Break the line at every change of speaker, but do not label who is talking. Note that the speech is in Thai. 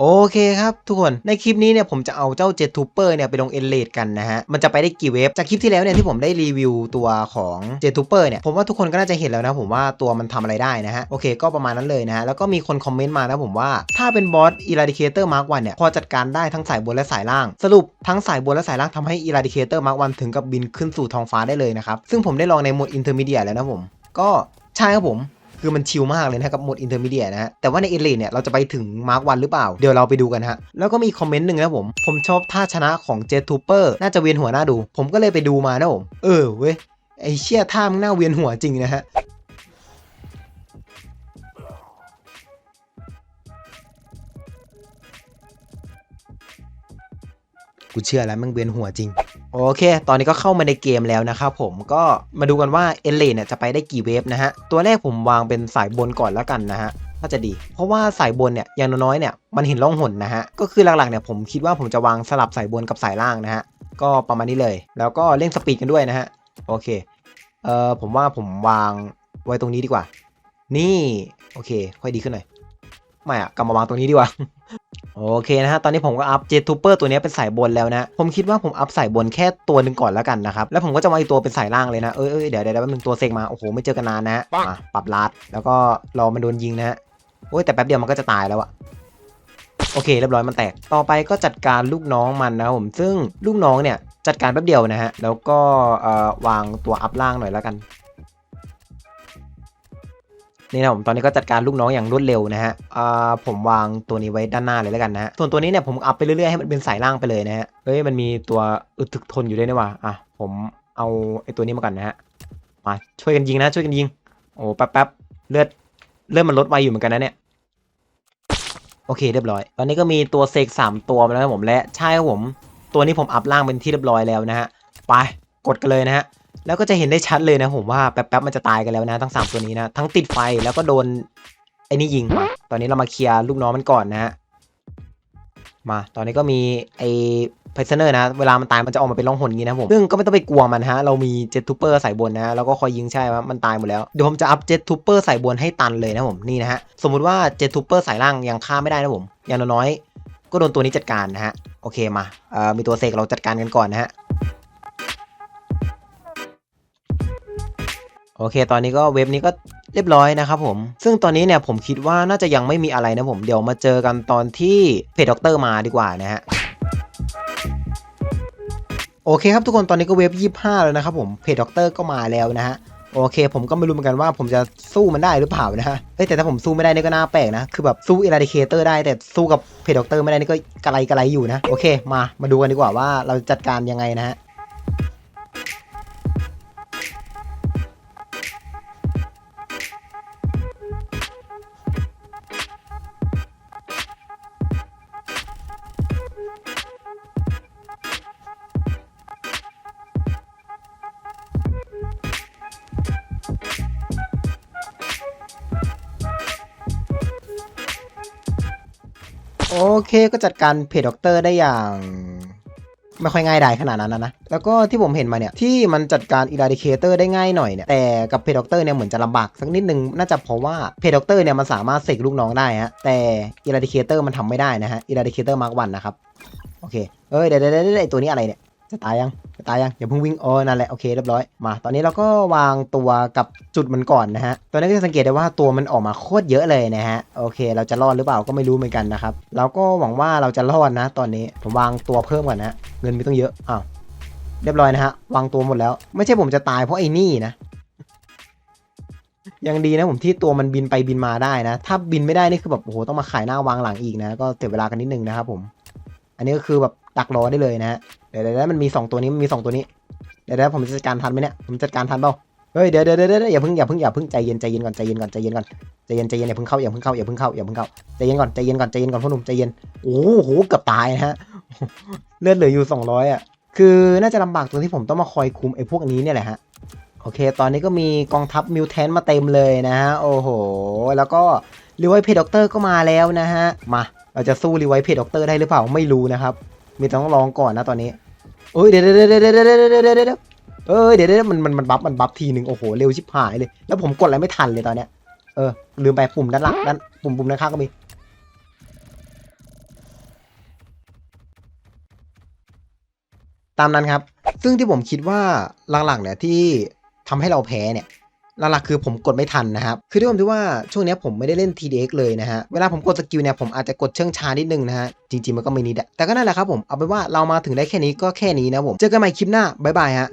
โอเคครับทุกคนในคลิปนี้เนี่ยผมจะเอาเจ้าเจ็ตทูเปอร์เนี่ยไปลงเอนเลดกันนะฮะ มันจะไปได้กี่เวฟจากคลิปที่แล้วเนี่ยที่ผมได้รีวิวตัวของเจ็ตทูเปอร์เนี่ยผมว่าทุกคนก็น่าจะเห็นแล้วนะผมว่าตัวมันทำอะไรได้นะฮะ โอเคก็ประมาณนั้นเลยนะฮะ แล้วก็มีคนคอมเมนต์มานะผมว่าถ้าเป็นบอสอิราดิเคเตอร์มาร์กวันเนี่ยพอจัดการได้ทั้งสายบนและสายล่าง สรุปทั้งสายบนและสายล่างทำให้อิราดิเคเตอร์มาร์กวันถึงกับบินขึ้นสู่ท้องฟ้าได้เลยนะครับซึ่งผมได้ลองในโหมดอินเทอร์มีเดียแล้วนะผมก็ใช่ครับผม คือมันชิลมากเลยนะครับโหมดอินเตอร์มีเดียนะฮะ แต่ว่าในเอเลเนี่ยเราจะไปถึงมาร์กวันหรือเปล่า เดี๋ยวเราไปดูกันฮะ แล้วก็มีคอมเมนต์หนึ่งนะผม ผมชอบท่าชนะของเจทูเปอร์น่าจะเวียนหัวหน้าดู ผมก็เลยไปดูมานะผม เออเว้ย ไอเชี่ยท่ามันน่าเวียนหัวจริงนะฮะกูเชื่อแล้วมันเวียนหัวจริง โอเค ตอนนี้ก็เข้ามาในเกมแล้วนะครับผมก็มาดูกันว่าเอเลเนี่ยจะไปได้กี่เวฟนะฮะ ตัวแรกผมวางเป็นสายบนก่อนแล้วกันนะฮะน่าจะดี เพราะว่าสายบนเนี่ยอย่างน้อยเนี่ยมันเห็นร่องหนนะฮะ ก็คือหลักๆเนี่ยผมคิดว่าผมจะวางสลับสายบนกับสายล่างนะฮะ ก็ประมาณนี้เลย แล้วก็เร่งสปีดกันด้วยนะฮะ โอเค เอ่อผมว่าผมวางไว้ตรงนี้ดีกว่า นี่ โอเค ค่อยดีขึ้นหน่อย ไม่อะกลับมาวางตรงนี้ดีกว่า โอเคนะฮะตอนนี้ผมก็อัพเจ t ทูเปอร์ตัวนี้เป็นสายบนแล้วนะผมคิดว่าผมอัพสายบนแค่ตัวหนึ่งก่อนแล้วกันนะครับแล้วผมก็จะมาอีกตัวเป็นสายล่างเลยนะเอ้ยเอ้ยเดี๋ยวเดี๋ยวแป๊บนึงตัวเซกมาโอ้โหไม่เจอกันนานนะฮะมาปรับลัดแล้วก็รอมันโดนยิงนะฮะโอ้ยแต่แป๊บเดียวมันก็จะตายแล้วอะโอเคเรียบร้อยมันแตกต่อไปก็จัดการลูกน้องมันนะครับผมซึ่งลูกน้องเนี่ยจัดการแป๊บเดียวนะฮะแล้วก็เอ่อวางตัวอัพล่างหน่อยแล้วกัน นี่นะผมตอนนี้ก็จัดการลูกน้องอย่างรวดเร็วนะฮะอ่าผมวางตัวนี้ไว้ด้านหน้าเลยแล้วกันนะฮะส่วนตัวนี้เนี่ยผมอัพไปเรื่อยๆให้มันเป็นสายล่างไปเลยนะฮะเฮ้ยมันมีตัวอึดถึกทนอยู่ด้วยนี่ว่าอะผมเอาไอ้ตัวนี้มาก่อนนะฮะมาช่วยกันยิงนะช่วยกันยิงโอ้แป๊บแป๊บเลือดเลือดมันลดไวอยู่เหมือนกันนะเนี่ยโอเคเรียบร้อย ตอนนี้ก็มีตัวเซกสามตัวมาแล้วครับผมและใช่ครับผมตัวนี้ผมอัพล่างเป็นที่เรียบร้อยแล้วนะฮะไปกดกันเลยนะฮะ แล้วก็จะเห็นได้ชัดเลยนะผมว่าแป๊บๆมันจะตายกันแล้วนะทั้ง 3 ตัวนี้นะ ทั้งติดไฟแล้วก็โดนไอ้นี่ยิง ตอนนี้เรามาเคลียร์ลูกน้องมันก่อนนะฮะมาตอนนี้ก็มีไอ้พเซเนอร์นะ เวลามันตายมันจะออกมาเป็นร่องหนอย่างนี้นะผม ซึ่งก็ไม่ต้องไปกลัวมันฮะ เรามีเจ็ตทูเปอร์ใส่บนนะ แล้วก็คอยยิงใช่ว่ามันตายหมดแล้ว เดี๋ยวผมจะอัพเจ็ตทูเปอร์ใส่บนให้ตันเลยนะผม นี่นะฮะ สมมุติว่าเจ็ตทูเปอร์ใส่ล่างยังฆ่าไม่ได้นะผม อย่างน้อยก็โดนตัวนี้จัดการนะฮะ โอเคมา เอ่อ มีตัวเสกเราจัดการกันก่อนนะฮะ โอเค ตอนนี้ก็เว็บนี้ก็เรียบร้อยนะครับผม ซึ่งตอนนี้เนี่ยผมคิดว่าน่าจะยังไม่มีอะไรนะผม เดี๋ยวมาเจอกันตอนที่เพจด็อกเตอร์มาดีกว่านะฮะโอเคครับทุกคนตอนนี้ก็เว็บ 25 แล้วนะครับผมเพจด็อกเตอร์ก็มาแล้วนะฮะโอเค ผมก็ไม่รู้เหมือนกันว่าผมจะสู้มันได้หรือเปล่านะฮะเอ้แต่ถ้าผมสู้ไม่ได้นี่ก็น่าแปลกนะ คือแบบสู้อิราดิเคเตอร์ได้แต่สู้กับเพจด็อกเตอร์ไม่ได้นี่ก็กระไรกระไรอยู่นะ โอเค มา มาดูกันดีกว่าว่าเราจัดการยังไงนะฮะ โอเคก็จัดการเพจด็อกเตอร์ได้อย่าง ไม่ค่อยง่ายดายขนาดนั้นนะนะ แล้วก็ที่ผมเห็นมาเนี่ย ที่มันจัดการอิราดิเคเตอร์ได้ง่ายหน่อยเนี่ย แต่กับเพจด็อกเตอร์เนี่ยเหมือนจะลำบากสักนิดนึง น่าจะเพราะว่าเพจด็อกเตอร์เนี่ยมันสามารถเสกลูกน้องได้ฮะ แต่อิราดิเคเตอร์มันทำไม่ได้นะฮะอิราดิเคเตอร์มาร์กวันนะครับ โอเค เอ้ยเดี๋ยวเดี๋ยวเดี๋ยวไอตัวนี้อะไรเนี่ย จะตายยัง ตายยังอย่าเพิ่งวิ่งอ๋อนั่นแหละโอเคเรียบร้อยมา ตอนนี้เราก็วางตัวกับจุดมันก่อนนะฮะตอนนี้ก็จะสังเกตได้ว่าตัวมันออกมาโคตรเยอะเลยนะฮะโอเค เราจะรอดหรือเปล่าก็ไม่รู้เหมือนกันนะครับเราก็หวังว่าเราจะรอดนะ ตอนนี้ผมวางตัวเพิ่มก่อนนะเงินไม่ต้องเยอะอ้าวเรียบร้อยนะฮะวางตัวหมดแล้ว ไม่ใช่ผมจะตายเพราะไอ้นี่นะยังดีนะผมที่ตัวมันบินไปบินมาได้นะ ถ้าบินไม่ได้นี่คือแบบโอ้โหต้องมาขายหน้าวางหลังอีกนะ ก็เสียเวลากันนิดนึงนะครับผม อันนี้ก็คือแบบ ดักรอได้เลยนะฮะเดี๋ยวเดี๋ยวมันมี 2 ตัวนี้มันมี 2 ตัวนี้ เดี๋ยวเดี๋ยวผมจัดการทันไหมเนี่ยผมจัดการทันเปล่าเฮ้ยเดี๋ยวเดี๋ยวเดี๋ยวเดี๋ยวอย่าเพิ่งอย่าเพิ่งอย่าเพิ่งใจเย็นใจเย็นก่อนใจเย็นก่อนใจเย็นก่อนใจเย็นใจเย็นอย่าเพิ่งเข้าอย่าเพิ่งเข้าอย่าเพิ่งเข้าอย่าเพิ่งเข้าใจเย็นก่อนใจเย็นก่อนใจเย็นก่อนพ่อหนุ่มใจเย็นโอ้โหเกือบตายนะฮะเลือดเหลืออยู่ 200 อะ คือน่าจะลำบากตรงที่ผมต้องมาคอยคุมไอ้พวกนี้เนี่ยแหละฮะโอเค ตอนนี้ก็มีกองทัพมิวแทนมาเต็มเลยนะฮะ โอ้โห แล้วก็รีไวเพด็อกเตอร์ก็มาแล้วนะฮะ มา เราจะสู้รีไวเพด็อกเตอร์ได้หรือเปล่า ไม่รู้นะครับ มีต้องลองก่อนนะตอนนี้เอ้ยเดี๋ยวเดี๋ยวเดี๋ยวเดี๋ยวเดี๋ยวเดี๋ยวเดี๋ยวอมันมันมันบัฟมันบัฟทีหนึ่งโอ้โหเร็วชิบหายเลย แล้วผมกดอะไรไม่ทันเลยตอนเนี้ยเออลืมไปปุ่มด้านหลังด้านปุ่มปุ่มด้านข้างก็มีตามนั้นครับ ซึ่งที่ผมคิดว่าหลังๆเนี่ยที่ทำให้เราแพ้เนี่ย หลักๆคือผมกดไม่ทันนะครับ คือด้วยความที่ว่าช่วงนี้ผมไม่ได้เล่น TDX เลยนะฮะ เวลาผมกดสกิลเนี่ยผมอาจจะกดเชื่องช้านิดนึงนะฮะ จริงๆมันก็ไม่นิดแต่ก็นั่นแหละครับผม เอาเป็นว่าเรามาถึงได้แค่นี้ก็แค่นี้นะผม เจอกันใหม่คลิปหน้า บ๊ายบายฮะ